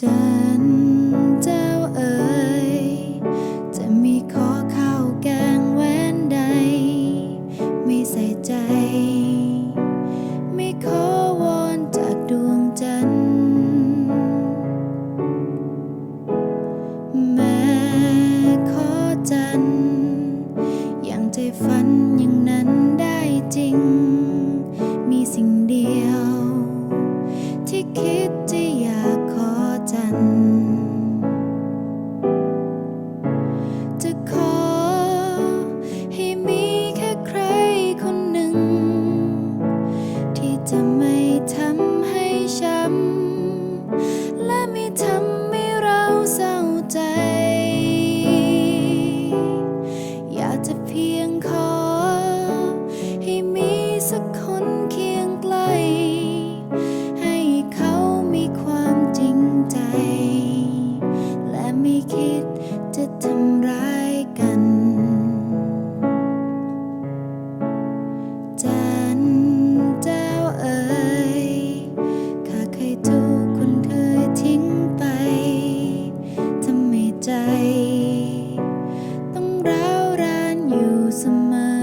จันเจ้าเอ๋ยจะมีขอข้าวแกงแหวนใด ไม่ใส่ใจ ไม่ขอวอนจากดวงจันทร์แม้ขอจันทร์ยังใจฝันอย่างนั้นได้จริง มีสิ่งเดียว ที่คิด ต้องร้าวรานอยู่เสมอ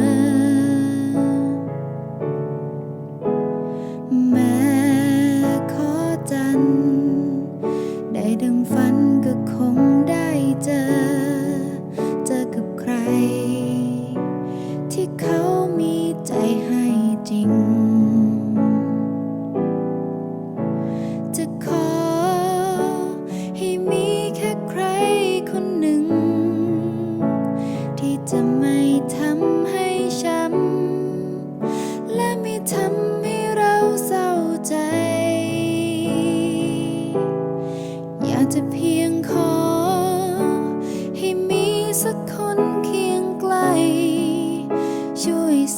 แม้ขอจัน ได้ดังฝัน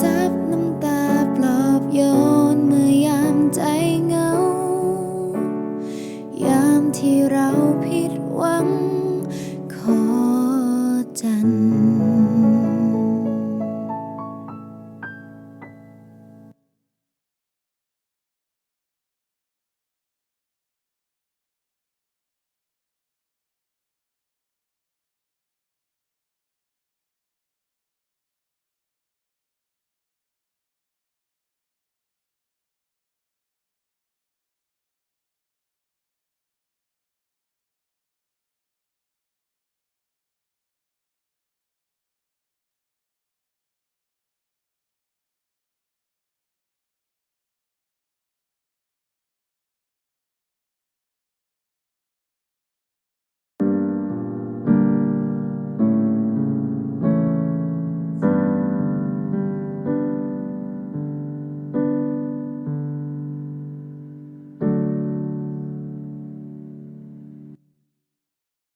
ซับน้ำตาปลอบโยนเมื่อยามใจเหงา ยามที่เรา